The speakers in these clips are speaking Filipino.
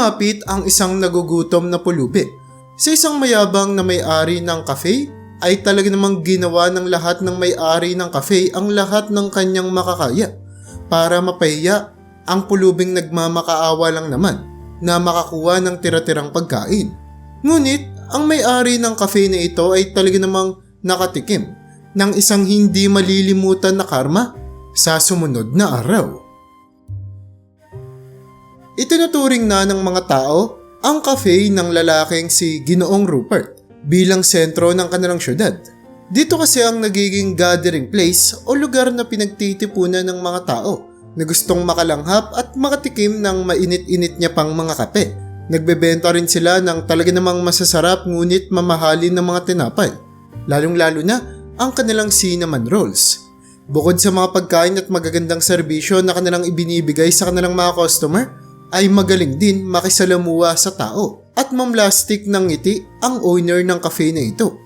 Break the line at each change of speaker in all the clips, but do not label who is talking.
lumapit ang isang nagugutom na pulubi. Sa isang mayabang na may-ari ng cafe, ay talaga namang ginawa ng lahat ng may-ari ng cafe ang lahat ng kanyang makakaya para mapahiya ang pulubing nagmamakaawa lang naman na makakuha ng tira-tirang pagkain. Ngunit, ang may-ari ng cafe na ito ay talaga namang nakatikim ng isang hindi malilimutan na karma sa sumunod na araw. Itinuturing na ng mga tao ang cafe ng lalaking si Ginoong Rupert bilang sentro ng kanilang syudad. Dito kasi ang nagiging gathering place o lugar na pinagtitipunan ng mga tao na gustong makalanghap at makatikim ng mainit-init niya pang mga kape. Nagbebenta rin sila ng talaga namang masasarap ngunit mamahalin ng mga tinapay. Lalong-lalo na ang kanilang cinnamon rolls. Bukod sa mga pagkain at magagandang serbisyo na kanilang ibinibigay sa kanilang mga customer, ay magaling din makisalamuha sa tao at mamlastik ng ngiti ang owner ng cafe na ito.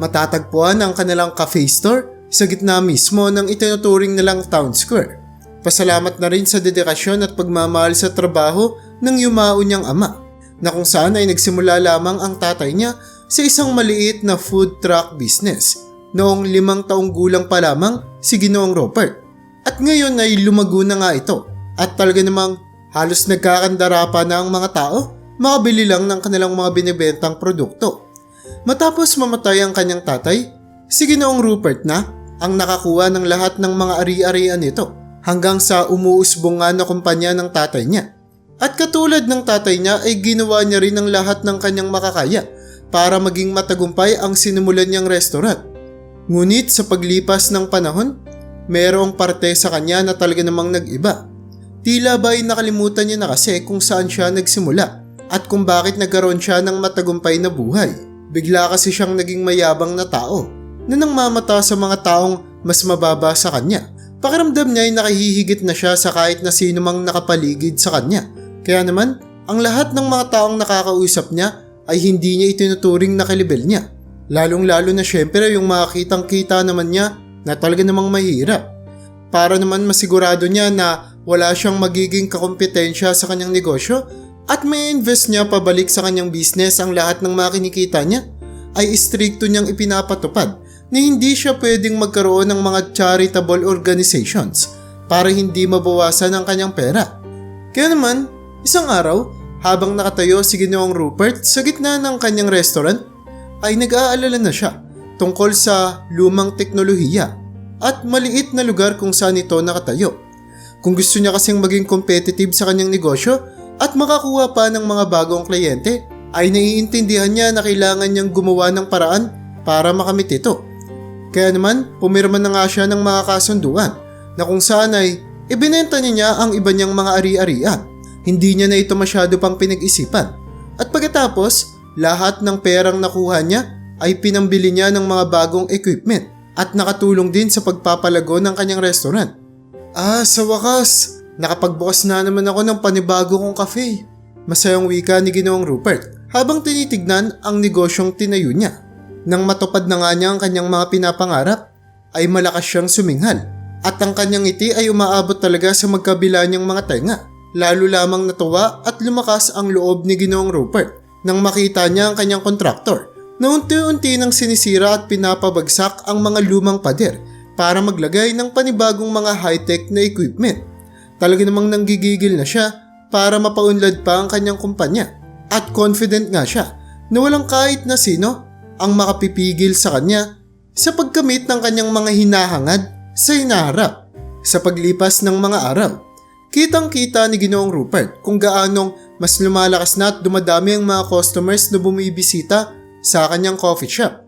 Matatagpuan ang kanilang cafe store sa gitna mismo ng itinuturing nilang town square. Pasalamat na rin sa dedikasyon at pagmamahal sa trabaho ng yumao niyang ama na kung saan ay nagsimula lamang ang tatay niya sa isang maliit na food truck business noong limang taong gulang pa lamang si Ginoong Robert. At ngayon ay lumago na nga ito at talaga namang halos nagkakandara pa na ang mga tao makabili lang ng kanilang mga binibentang produkto. Matapos mamatay ang kanyang tatay, si Ginoong Rupert na ang nakakuha ng lahat ng mga ari-arian nito hanggang sa umuusbong nga na kumpanya ng tatay niya. At katulad ng tatay niya ay ginawa niya rin ang lahat ng kanyang makakaya para maging matagumpay ang sinumulan niyang restaurant. Ngunit sa paglipas ng panahon, merong parte sa kanya na talaga namang nag-iba. Tila ba ay nakalimutan niya na kasi kung saan siya nagsimula at kung bakit nagkaroon siya ng matagumpay na buhay. Bigla kasi siyang naging mayabang na tao na nang mamata sa mga taong mas mababa sa kanya. Pakiramdam niya ay nakahihigit na siya sa kahit na sino mang nakapaligid sa kanya. Kaya naman, ang lahat ng mga taong nakakausap niya ay hindi niya itinuturing na kalibel niya. Lalong-lalo na syempre yung makakitang kita naman niya na talaga namang mahirap. Para naman masigurado niya na wala siyang magiging kakompetensya sa kanyang negosyo at may invest niya pabalik sa kanyang business ang lahat ng mga kinikita niya, ay istrikto niyang ipinapatupad na hindi siya pwedeng magkaroon ng mga charitable organizations para hindi mabawasan ang kanyang pera. Kaya naman, isang araw, habang nakatayo si Ginoong Rupert sa gitna ng kanyang restaurant, ay nag-aalala na siya tungkol sa lumang teknolohiya at maliit na lugar kung saan ito nakatayo. Kung gusto niya kasing maging competitive sa kanyang negosyo at makakuha pa ng mga bagong kliyente, ay naiintindihan niya na kailangan niyang gumawa ng paraan para makamit ito. Kaya naman, pumirma na nga siya ng mga kasunduan na kung saan ay ibinenta niya ang iba niyang mga ari-arian. Hindi niya na ito masyado pang pinag-isipan. At pagkatapos, lahat ng perang nakuha niya ay pinambili niya ng mga bagong equipment at nakatulong din sa pagpapalago ng kanyang restaurant. Ah, sa wakas, nakapagbukas na naman ako ng panibago kong cafe. Masayang wika ni Ginoong Rupert habang tinitignan ang negosyong tinayo niya. Nang matupad na nga niya ang kanyang mga pinapangarap, ay malakas siyang suminghal at ang kanyang ngiti ay umaabot talaga sa magkabila niyang mga tenga. Lalo lamang natuwa at lumakas ang loob ni Ginoong Rupert nang makita niya ang kanyang kontraktor na unti-unti nang sinisira at pinapabagsak ang mga lumang pader para maglagay ng panibagong mga high-tech na equipment. Talaga namang nanggigigil na siya para mapaunlad pa ang kanyang kumpanya at confident nga siya na walang kahit na sino ang makapipigil sa kanya sa pagkamit ng kanyang mga hinahangad sa hinaharap. Sa paglipas ng mga araw, kitang-kita ni Ginoong Rupert kung gaanong mas lumalakas na at dumadami ang mga customers na bumibisita sa kanyang coffee shop.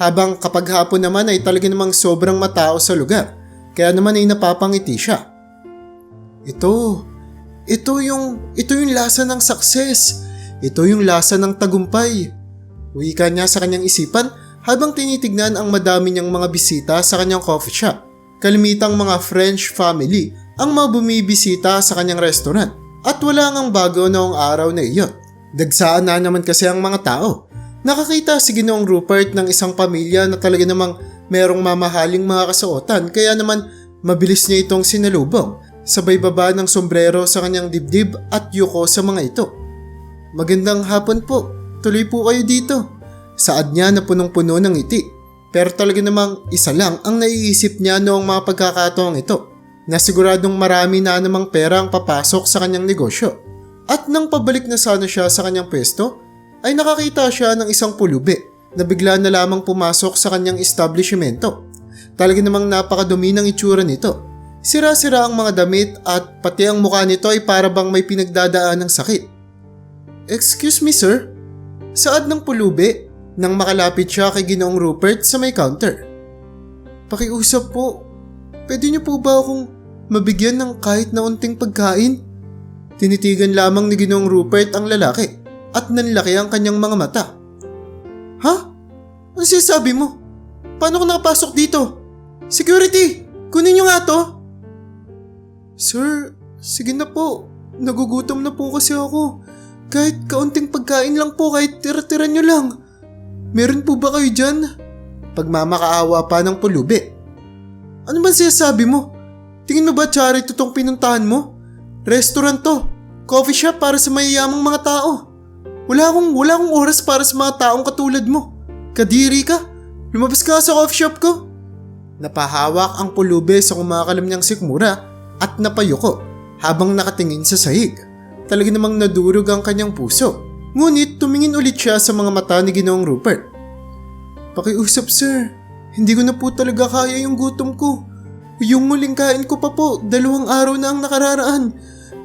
Habang kapag hapon naman ay talaga namang sobrang matao sa lugar, kaya naman ay napapangiti siya. Ito, ito yung, ito yung lasa ng success. Ito yung lasa ng tagumpay. Wika niya sa kanyang isipan habang tinitignan ang madami niyang mga bisita sa kanyang coffee shop. Kalimitang mga French family ang mga bumibisita sa kanyang restaurant at wala ngang bago noong araw na iyon. Dagsaan na naman kasi ang mga tao. Nakakita si Ginoong Rupert ng isang pamilya na talaga namang merong mamahaling mga kasuotan kaya naman mabilis niya itong sinalubong sabay baba ng sombrero sa kanyang dibdib at yuko sa mga ito. Magandang hapon po. Tuloy po kayo dito. Saad niya na punong-puno ng ngiti. Pero talaga namang isa lang ang naiisip niya noong mga pagkakataong ito. Na siguradong marami na namang pera ang papasok sa kanyang negosyo. At nang pabalik na sana siya sa kanyang pwesto, ay nakakita siya ng isang pulubi na bigla na lamang pumasok sa kanyang establishmento. Talaga namang napakadumi ng itsura nito. Sira-sira ang mga damit at pati ang mukha nito ay para bang may pinagdadaan ng sakit. Excuse me sir? Saad ng pulubi nang makalapit siya kay Ginoong Rupert sa may counter. Pakiusap po, pwede niyo po ba akong mabigyan ng kahit na unting pagkain? Tinitigan lamang ni Ginoong Rupert ang lalaki at nanlaki ang kanyang mga mata. Ha? Ano sinasabi mo? Paano ko nakapasok dito? Security! Kunin niyo nga to! Sir, sige na po. Nagugutom na po kasi ako. Kahit kaunting pagkain lang po, kahit tira-tira niyo lang. Meron po ba kayo dyan? Pagmamakaawa pa ng pulubi. Ano ba sinasabi mo? Tingin mo ba charity tong pinuntahan mo? Restaurant to. Coffee shop para sa mayayamang mga tao. Wala akong, wala akong oras para sa mga taong katulad mo. Kadiri ka. Lumabas ka sa coffee shop ko. Napahawak ang pulubi sa kumakalam niyang sikmura at napayuko habang nakatingin sa sahig. Talaga namang nadurog ang kanyang puso. Ngunit tumingin ulit siya sa mga mata ni Ginoong Rupert. Pakiusap sir, hindi ko na po talaga kaya yung gutom ko. Yung muling kain ko pa po, dalawang araw na ang nakararaan.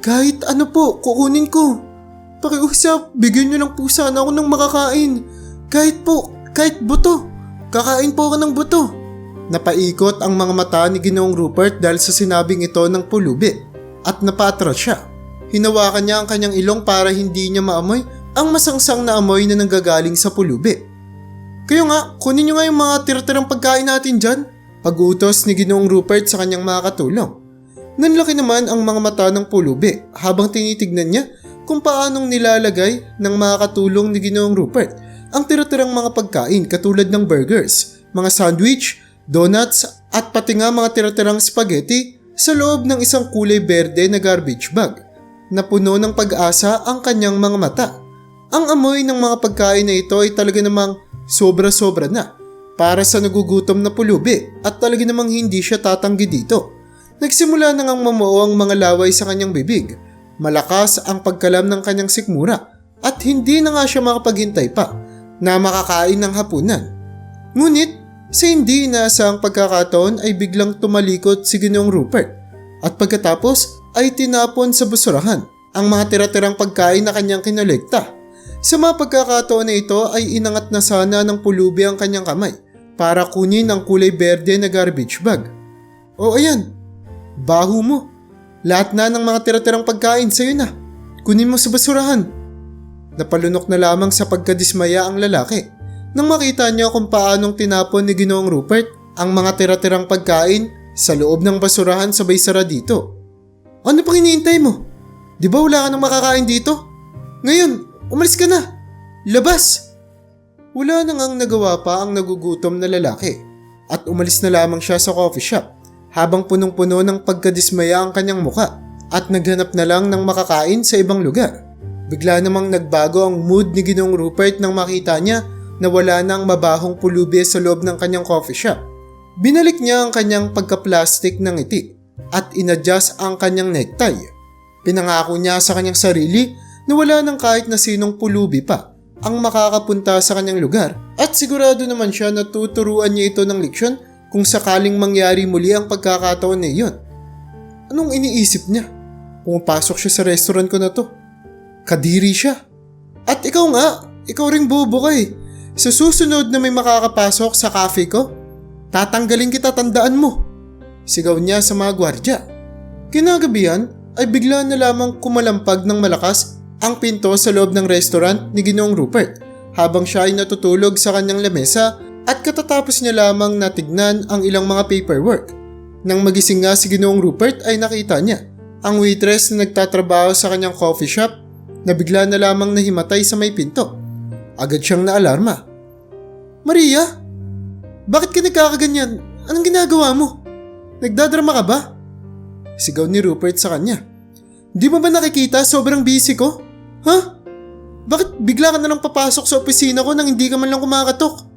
Kahit ano po, kukunin ko. Pakiusap, bigyan niyo lang po sana ako ng makakain. Kahit po, kahit buto. Kakain po ako ng buto. Napaikot ang mga mata ni Ginoong Rupert dahil sa sinabing ito ng pulubi at napatras siya. Hinawakan niya ang kanyang ilong para hindi niya maamoy ang masangsang na amoy na nanggagaling sa pulubi. Kayo nga, kunin niyo nga yung mga tira-tirang pagkain natin dyan. Pag-utos ni Ginoong Rupert sa kanyang mga katulong. Nanlaki naman ang mga mata ng pulubi habang tinitignan niya kung paanong nilalagay ng mga katulong ni Ginoong Rupert ang tira-tirang mga pagkain katulad ng burgers, mga sandwich, donuts at pati nga mga tira-tirang spaghetti sa loob ng isang kulay berde na garbage bag na puno ng pag-asa ang kanyang mga mata. Ang amoy ng mga pagkain na ito ay talaga namang sobra-sobra na para sa nagugutom na pulubi at talaga namang hindi siya tatanggi dito. Nagsimula na ngang mamuo ang mga laway sa kanyang bibig. Malakas ang pagkalam ng kanyang sikmura at hindi na nga siya makapaghintay pa na makakain ng hapunan. Ngunit sa hindi inaasahang pagkakataon ay biglang tumalikot si Ginoong Rupert at pagkatapos ay tinapon sa basurahan ang mga tira-tirang pagkain na kanyang kinolekta. Sa mga pagkakataon na ito ay inangat na sana ng pulubi ang kanyang kamay para kunin ang kulay berde na garbage bag. O ayan, baho mo. Lahat na ng mga tira-tirang pagkain sa'yo na. Kunin mo sa basurahan. Napalunok na lamang sa pagkadismaya ang lalaki nang makita niya kung paanong tinapon ni Ginoong Rupert ang mga tira-tirang pagkain sa loob ng basurahan sabay sara dito. Ano pang iniintay mo? Di ba wala ka nang makakain dito? Ngayon, umalis ka na! Labas! Wala nang ang nagawa pa ang nagugutom na lalaki at umalis na lamang siya sa coffee shop habang punong-puno ng pagkadismaya ang kanyang muka at naghanap na lang ng makakain sa ibang lugar. Bigla namang nagbago ang mood ni Ginong Rupert nang makita niya na wala nang mabahong pulubi sa loob ng kanyang coffee shop. Binalik niya ang kanyang pagka-plastic ng ngiti at inadjust ang kanyang necktie. Pinangako niya sa kanyang sarili na wala nang kahit na sinong pulubi pa ang makakapunta sa kanyang lugar at sigurado naman siya na tuturuan niya ito ng leksyon kung sakaling mangyari muli ang pagkakataon na iyon. Anong iniisip niya? Pumapasok siya sa restaurant ko na to. Kadiri siya. At ikaw nga, ikaw ring bobo ka eh. Sa susunod na may makakapasok sa cafe ko, tatanggalin kita tandaan mo. Sigaw niya sa mga gwardya. Kinagabihan ay bigla na lamang kumalampag ng malakas ang pinto sa loob ng restaurant ni Ginoong Rupert habang siya ay natutulog sa kanyang lamesa at katatapos niya lamang natignan ang ilang mga paperwork. Nang magising nga si Ginoong Rupert ay nakita niya ang waitress na nagtatrabaho sa kanyang coffee shop na bigla na lamang nahimatay sa may pinto. Agad siyang naalarma. Maria? Bakit ka nagkakaganyan? Anong ginagawa mo? Nagdadrama ka ba? Sigaw ni Rupert sa kanya. Di mo ba nakikita sobrang busy ko? Ha? Bakit bigla ka na lang papasok sa opisina ko nang hindi ka man lang kumakatok?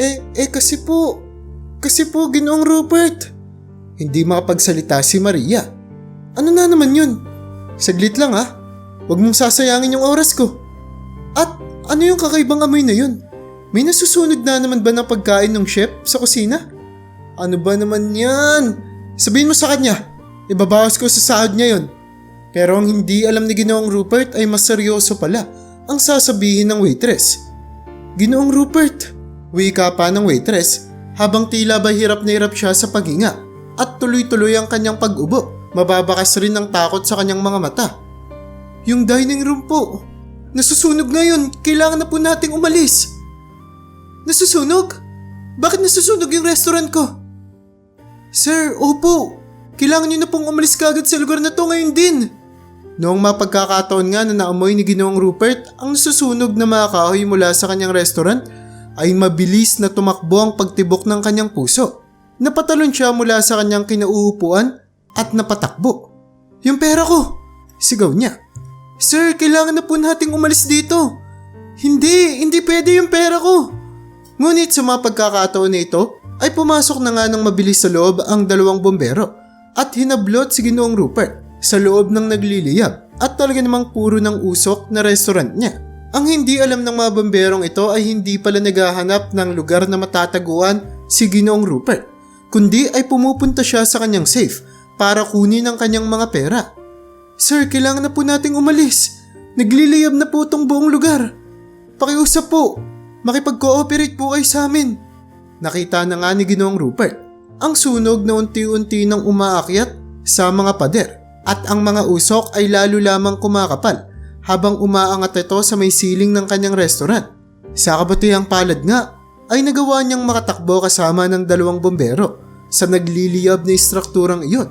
Eh, eh kasi po, kasi po ginoong Rupert. Hindi makapagsalita si Maria. Ano na naman yun? Saglit lang ha. Huwag mong sasayangin yung oras ko. At ano yung kakaibang amoy na yun? May nasusunog na naman ba ng pagkain ng chef sa kusina? Ano ba naman yan? Sabihin mo sa kanya, ibabawas ko sa sahod niya yon. Pero ang hindi alam ni Ginoong Rupert ay mas seryoso pala ang sasabihin ng waitress. Ginoong Rupert, wika pa ng waitress habang tila ba hirap na hirap siya sa paghinga at tuloy-tuloy ang kanyang pag-ubo. Mababakas rin ng takot sa kanyang mga mata. Yung dining room po, nasusunog ngayon, kailangan na po nating umalis. Nasusunog? Bakit nasusunog yung restaurant ko? Sir, opo. Kailangan niyo na pong umalis kagad sa lugar na to ngayon din. Noong mapagkakataon nga na naamoy ni Ginoong Rupert ang nasusunog na mga kahoy mula sa kanyang restaurant, ay mabilis na tumakbo ang pagtibok ng kanyang puso. Napatalon siya mula sa kanyang kinauupuan at napatakbo. Yung pera ko! Sigaw niya. Sir, kailangan na po nating umalis dito. Hindi, hindi pwede yung pera ko. Ngunit sa mga pagkakataon na ito, ay pumasok na nga ng mabilis sa loob ang dalawang bombero at hinablot si Ginoong Rupert sa loob ng nagliliyab at talaga namang puro ng usok na restaurant niya. Ang hindi alam ng mga bomberong ito ay hindi pala naghahanap ng lugar na matataguan si Ginoong Rupert, kundi ay pumupunta siya sa kanyang safe para kunin ang kanyang mga pera. Sir, kailangan na po nating umalis. Nagliliyab na po itong buong lugar. Pakiusap po. Makipag-cooperate po kayo sa amin. Nakita na nga ni Ginoong Rupert ang sunog na unti-unti nang umaakyat sa mga pader at ang mga usok ay lalo lamang kumakapal habang umaangat ito sa may siling ng kanyang restaurant. Sa kabatihang palad nga ay nagawa niyang makatakbo kasama ng dalawang bombero sa nagliliyab na istrukturang iyon.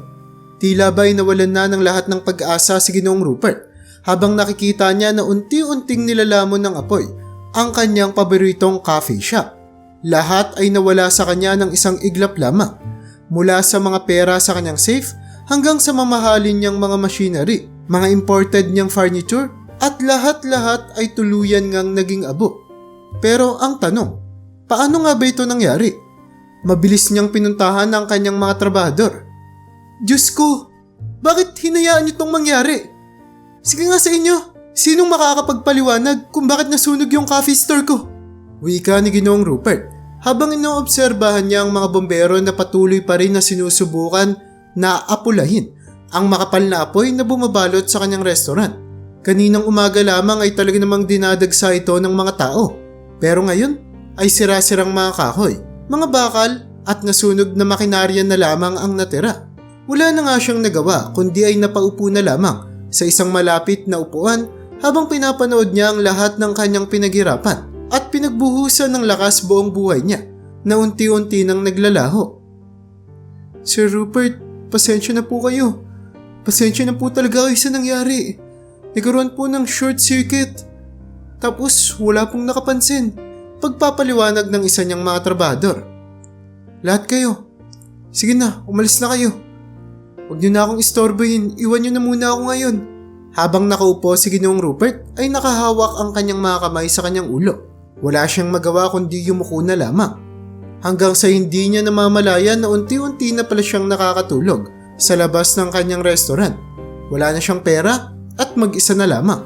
Tila ba'y nawalan na ng lahat ng pag-asa si Ginoong Rupert habang nakikita niya na unti-unting nilalamon ng apoy ang kanyang paboritong coffee shop. Lahat ay nawala sa kanya ng isang iglap lamang mula sa mga pera sa kanyang safe hanggang sa mamahalin niyang mga machinery, mga imported niyang furniture at lahat-lahat ay tuluyan ngang naging abo. Pero ang tanong, paano nga ba ito nangyari? Mabilis niyang pinuntahan ang kanyang mga trabahador. Diyos ko, bakit hinayaan niyo itong mangyari? Sige nga sa inyo, sinong makakapagpaliwanag kung bakit nasunog yung coffee store ko? Wika ni Ginoong Rupert habang inoobserbahan niya ang mga bombero na patuloy pa rin na sinusubukan na apulahin ang makapal na apoy na bumabalot sa kanyang restaurant. Kaninang umaga lamang ay talaga namang dinadagsa ito ng mga tao. Pero ngayon ay sira-sirang mga kahoy, mga bakal at nasunog na makinarya na lamang ang natira. Wala na nga siyang nagawa kundi ay napaupo na lamang sa isang malapit na upuan habang pinapanood niya ang lahat ng kanyang pinaghirapan at pinagbuhusan ng lakas buong buhay niya na unti-unti nang naglalaho. Sir Rupert, pasensya na po kayo. Pasensya na po talaga kayo sa nangyari. Nagkaroon po ng short circuit. Tapos wala pong nakapansin. Pagpapaliwanag ng isa niyang mga trabador. Lahat kayo. Sige na, umalis na kayo. Huwag niyo na akong istorbohin, iwan niyo na muna ako ngayon. Habang nakaupo si Ginoong Rupert ay nakahawak ang kanyang mga kamay sa kanyang ulo. Wala siyang magawa kundi yumuko na lamang. Hanggang sa hindi niya namamalayan na unti-unti na pala siyang nakakatulog sa labas ng kanyang restaurant. Wala na siyang pera at mag-isa na lamang.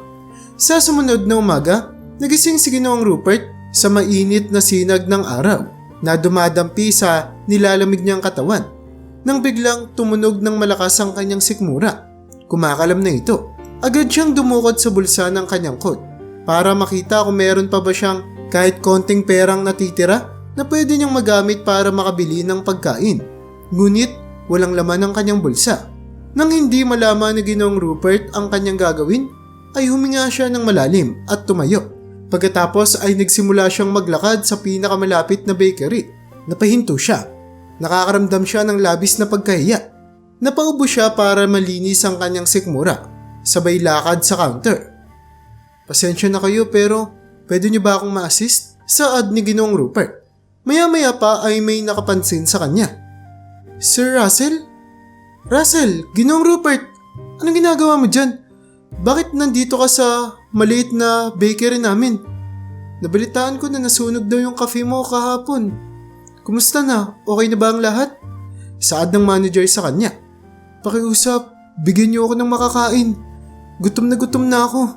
Sa sumunod na umaga, nagising si Ginoong Rupert sa mainit na sinag ng araw na dumadampi sa nilalamig niyang katawan nang biglang tumunog ng malakas ang kanyang sikmura. Kumakalam na ito. Agad siyang dumukot sa bulsa ng kanyang coat para makita kung meron pa ba siyang kahit konting perang natitira na pwede niyang magamit para makabili ng pagkain. Ngunit walang laman ang kanyang bulsa. Nang hindi malaman ni Ginong Rupert ang kanyang gagawin, ay huminga siya ng malalim at tumayo. Pagkatapos ay nagsimula siyang maglakad sa pinakamalapit na bakery. Napahinto siya. Nakakaramdam siya ng labis na pagkahiya. Napaubo siya para malinis ang kanyang sikmura. Sabay lakad sa counter. Pasensya na kayo pero Pwede niyo ba akong ma-assist? Saad ni Ginong Rupert. Maya-maya pa ay may nakapansin sa kanya. Sir Russell? Russell, Ginong Rupert, anong ginagawa mo dyan? bakit nandito ka sa maliit na bakery namin? Nabalitaan ko na nasunog daw yung cafe mo kahapon. Kumusta na? Okay na ba ang lahat? Saad ng manager sa kanya. Pakiusap, bigyan niyo ako ng makakain. Gutom na gutom na ako.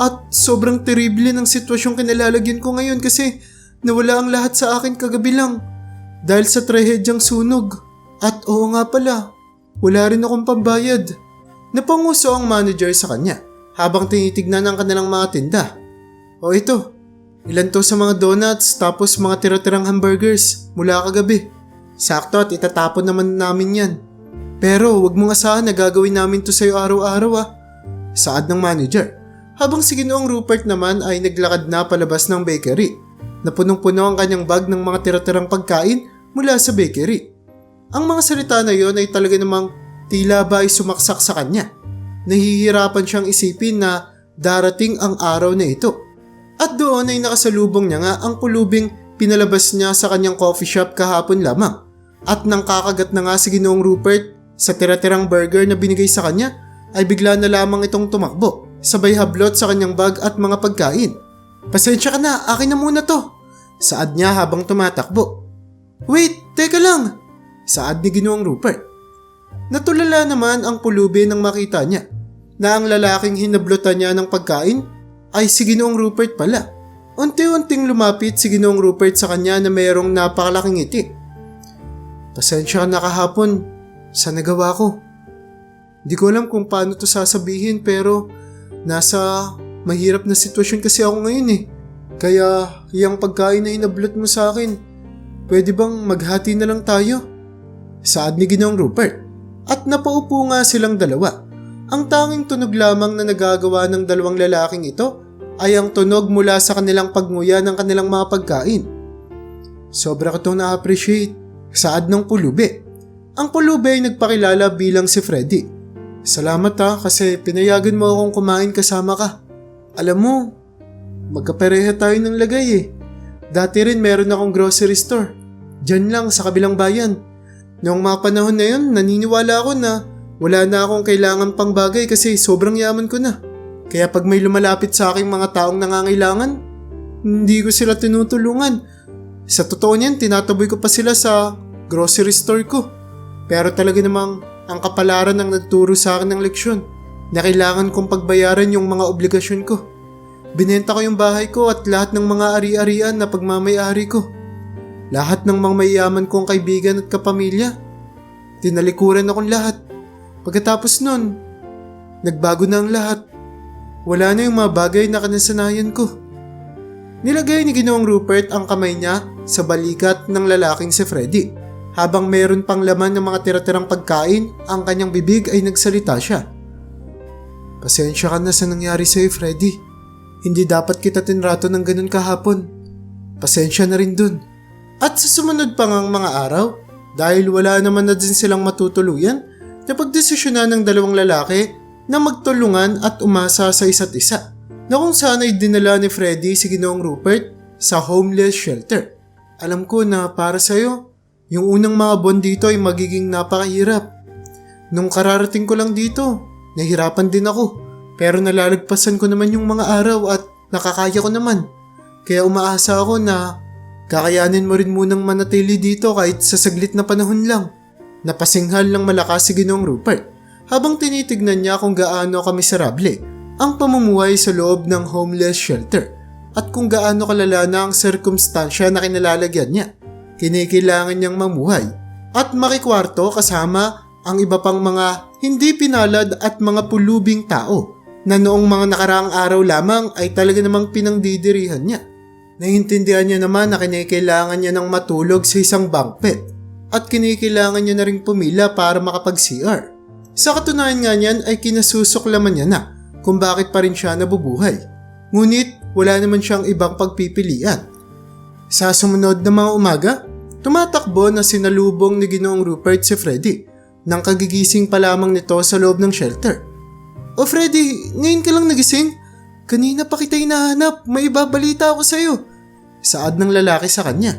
At sobrang terrible ng sitwasyong kinalalagyan ko ngayon kasi nawala ang lahat sa akin kagabi lang. Dahil sa trahedyang sunog. At oo nga pala, wala rin akong pambayad. Napanguso ang manager sa kanya habang tinitignan ang kanilang mga tinda. O ito, ilan to sa mga donuts tapos mga tira-tirang hamburgers mula kagabi. Sakto at itatapon naman namin yan. Pero wag mong asahan na gagawin namin to sa'yo araw-araw ah. Saad ng manager. Habang si Ginoong Rupert naman ay naglakad na palabas ng bakery. Napunong-puno ang kanyang bag ng mga tira-tirang pagkain mula sa bakery. Ang mga salita na yon ay talaga namang tila ba ay sumaksak sa kanya. Nahihirapan siyang isipin na darating ang araw na ito. At doon ay nakasalubong niya nga ang pulubing pinalabas niya sa kanyang coffee shop kahapon lamang. At nang kakagat na nga si Ginoong Rupert sa tira-tirang burger na binigay sa kanya, ay bigla na lamang itong tumakbo, sabay hablot sa kanyang bag at mga pagkain. Pasensya ka na, akin na muna to. Saad niya habang tumatakbo. Wait, teka lang. Saad ni Ginoong Rupert. Natulala naman ang pulubi nang makita niya na ang lalaking hinablutan niya ng pagkain ay si Ginoong Rupert pala. Unti-unting lumapit si Ginoong Rupert sa kanya na mayroong napakalaking ngiti. Pasensya na kahapon sa nagawa ko. Hindi ko alam kung paano to sasabihin pero nasa mahirap na sitwasyon kasi ako ngayon eh. Kaya yung pagkain na inablot mo sa akin, pwede bang maghati na lang tayo? Saad ni Ginoong Rupert. At napaupo nga silang dalawa. Ang tanging tunog lamang na nagagawa ng dalawang lalaking ito ay ang tunog mula sa kanilang pagnguya ng kanilang mga pagkain. Sobra ko itong na-appreciate. Saad ng pulubi. Ang pulubi ay nagpakilala bilang si Freddy. Salamat ha kasi pinayagan mo akong kumain kasama ka. Alam mo, magkapareha tayo ng lagay eh. Dati rin meron akong grocery store. Diyan lang sa kabilang bayan. Noong mga panahon na yun, naniniwala ako na wala na akong kailangan pang bagay kasi sobrang yaman ko na. Kaya pag may lumalapit sa aking mga taong nangangailangan, hindi ko sila tinutulungan. Sa totoo niyan, tinataboy ko pa sila sa grocery store ko. Pero talaga namang ang kapalaran ang nagturo sa akin ng leksyon na kailangan kong pagbayaran yung mga obligasyon ko. Binenta ko yung bahay ko at lahat ng mga ari-arian na pagmamayari ko. Lahat ng mga mayayaman kong kaibigan at kapamilya. Tinalikuran akong lahat. Pagkatapos nun, nagbago na ang lahat. Wala na yung mga bagay na kanasanayan ko. Nilagay ni Ginoong Rupert ang kamay niya sa balikat ng lalaking si Freddy. Habang mayroon pang laman ng mga tira-tirang pagkain, ang kanyang bibig ay nagsalita siya. Pasensya ka na sa nangyari sa'yo, Freddy. Hindi dapat kita tinrato ng ganun kahapon. Pasensya na rin dun. At sa sumunod pang ang mga araw, dahil wala naman na din silang matutuluyan, napagdesisyonan ng dalawang lalaki na magtulungan at umasa sa isa't isa na kung saan ay dinala ni Freddy si Ginoong Rupert sa homeless shelter. Alam ko na para sa'yo, yung unang mga buwan dito ay magiging napakahirap. Nung kararating ko lang dito, nahirapan din ako. Pero nalalagpasan ko naman yung mga araw at nakakaya ko naman. Kaya umaasa ako na kakayanin mo rin munang manatili dito kahit sa saglit na panahon lang. Napasinghal ng malakas si Ginoong Rupert habang tinitignan niya kung gaano kamiserable ang pamumuhay sa loob ng homeless shelter at kung gaano kalala na ang sirkumstansya na kinalalagyan niya. Kinikailangan niyang mamuhay at makikwarto kasama ang iba pang mga hindi pinalad at mga pulubing tao na noong mga nakaraang araw lamang ay talaga namang pinangdidirihan niya. Naiintindihan niya naman na kinikailangan niya ng matulog sa isang bed at kinikailangan niya na ring pumila para makapag-CR. Sa katunayan nga niyan ay kinasusuklaman niya na kung bakit pa rin siya nabubuhay. Ngunit wala naman siyang ibang pagpipilian. Sa sumunod na mga umaga, tumatakbo na sinalubong ni Ginoong Rupert si Freddy nang kagigising pa lamang nito sa loob ng shelter. O Freddy, ngayon ka lang nagising? Kanina pa kita hinahanap, may ibabalita ako sa'yo. Saad ng lalaki sa kanya.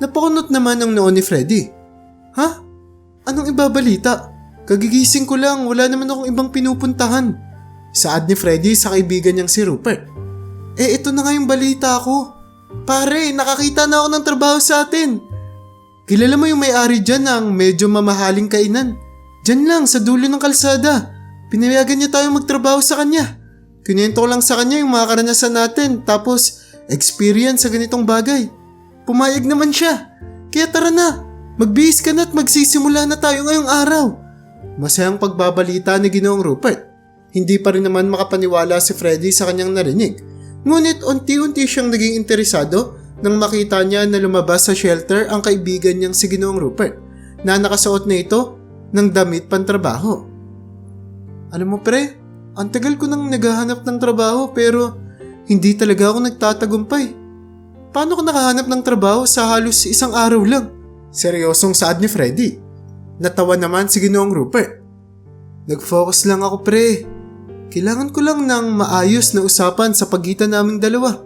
Napakunot naman ang noon ni Freddy. Ha? Anong ibabalita? Kagigising ko lang, wala naman akong ibang pinupuntahan. Saad ni Freddy sa kaibigan niyang si Rupert. Eh ito na nga yung balita ko. Pare, nakakita na ako ng trabaho sa atin. Kilala mo yung may-ari dyan ng medyo mamahaling kainan. Dyan lang, sa dulo ng kalsada. Pinayagan niya tayo magtrabaho sa kanya. Kinento ko lang sa kanya yung mga karanasan natin, tapos experience sa ganitong bagay. Pumayag naman siya. Kaya tara na, magbihis ka na at magsisimula na tayo ngayong araw. Masayang pagbabalita ni Ginoong Rupert. Hindi pa rin naman makapaniwala si Freddy sa kanyang narinig. Ngunit unti-unti siyang naging interesado nang makita niya na lumabas sa shelter ang kaibigan niyang si Ginoong Rupert na nakasuot na ito ng damit pantrabaho. Alam mo pre, ang tagal ko nang naghahanap ng trabaho pero hindi talaga ako nagtatagumpay. Paano ko nakahanap ng trabaho sa halos isang araw lang? Seryosong saad ni Freddy. Natawa naman si Ginoong Rupert. Nag-focus lang ako pre. Kailangan ko lang ng maayos na usapan sa pagitan naming dalawa.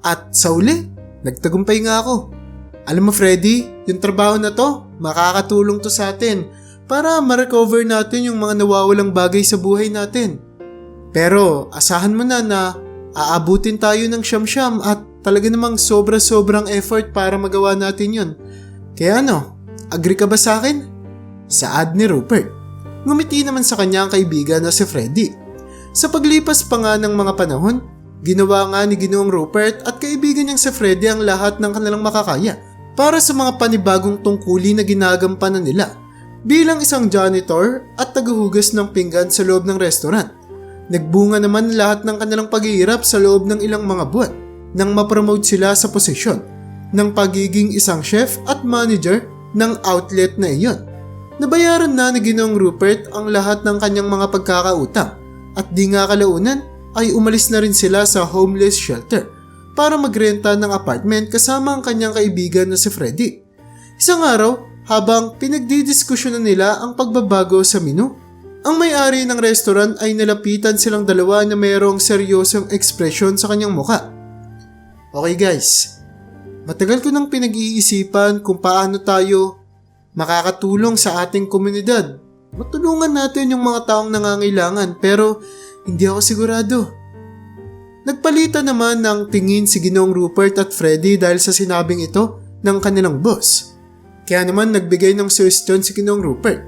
At sa uli, nagtagumpay nga ako. Alam mo Freddy, yung trabaho na to, makakatulong to sa atin para ma-recover natin yung mga nawawalang bagay sa buhay natin. Pero asahan mo na na aabutin tayo ng siyam-siyam at talaga namang sobra-sobrang effort para magawa natin yun. Kaya ano, agree ka ba sa akin? Saad ni Rupert. Ngumiti naman sa kanya ang kaibigan na si Freddy. Sa paglipas pa nga ng mga panahon, ginawa nga ni Ginoong Rupert at kaibigan niyang si Freddy ang lahat ng kanilang makakaya para sa mga panibagong tungkuli na ginagampanan nila bilang isang janitor at tagahugas ng pinggan sa loob ng restaurant. Nagbunga naman lahat ng kanilang paghihirap sa loob ng ilang mga buwan nang mapromote sila sa posisyon ng pagiging isang chef at manager ng outlet na iyon. Nabayaran na ni Ginoong Rupert ang lahat ng kanyang mga pagkakautang at di nga kalaunan ay umalis na rin sila sa homeless shelter para magrenta ng apartment kasama ang kanyang kaibigan na si Freddy. Isang araw, habang pinagdidiskusyonan nila ang pagbabago sa menu, ang may-ari ng restaurant ay nalapitan silang dalawa na mayroong seryosong ekspresyon sa kanyang muka. Okay guys, matagal ko nang pinag-iisipan kung paano tayo makakatulong sa ating komunidad. Matulungan natin yung mga taong nangangailangan pero hindi ako sigurado. Nagpalitan naman ng tingin si Ginoong Rupert at Freddy dahil sa sinabing ito ng kanilang boss. Kaya naman nagbigay ng suggestion si Ginoong Rupert.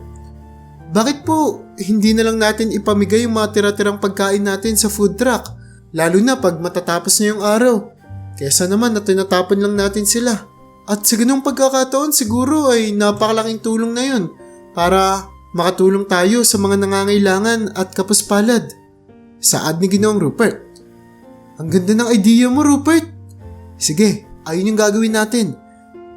Bakit po hindi na lang natin ipamigay yung mga tira-tirang pagkain natin sa food truck? Lalo na pag matatapos na yung araw. Kesa naman na tinatapon lang natin sila. At sa ganung pagkakataon siguro ay napakalaking tulong na yun para makatulong tayo sa mga nangangailangan at kapuspalad. Saad ni Ginoong Rupert. Ang ganda ng idea mo, Rupert. Sige, ayun yung gagawin natin.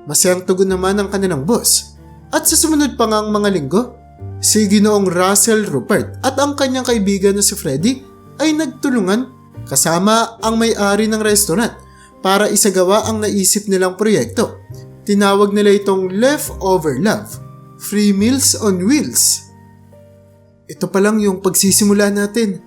Masayang tugon naman ang kanilang boss. At sa sumunod pa ngang mga linggo, si Ginoong Russell Rupert at ang kanyang kaibigan na si Freddy ay nagtulungan kasama ang may-ari ng restaurant para isagawa ang naisip nilang proyekto. Tinawag nila itong Leftover Love, Free Meals on Wheels. Ito pa lang yung pagsisimula natin,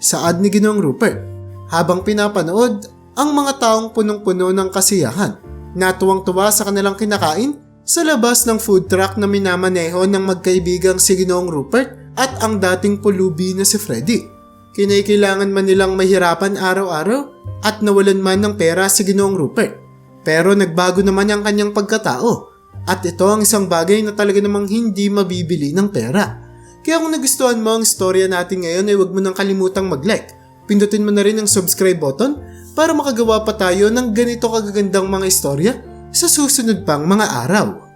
saad ni Ginoong Rupert habang pinapanood ang mga taong punong-puno ng kasiyahan natuwang-tuwa sa kanilang kinakain sa labas ng food truck na minamaneho ng magkaibigang si Ginoong Rupert at ang dating pulubi na si Freddy. Kinaikilangan man nilang mahirapan araw-araw at nawalan man ng pera si Ginoong Rupert. Pero nagbago naman ang kanyang pagkatao at ito ang isang bagay na talaga namang hindi mabibili ng pera. Kaya kung nagustuhan mo ang storya natin ngayon ay huwag mo nang kalimutang mag-like pindutin mo na rin ang subscribe button para makagawa pa tayo ng ganito kagagandang mga istorya sa susunod pang mga araw.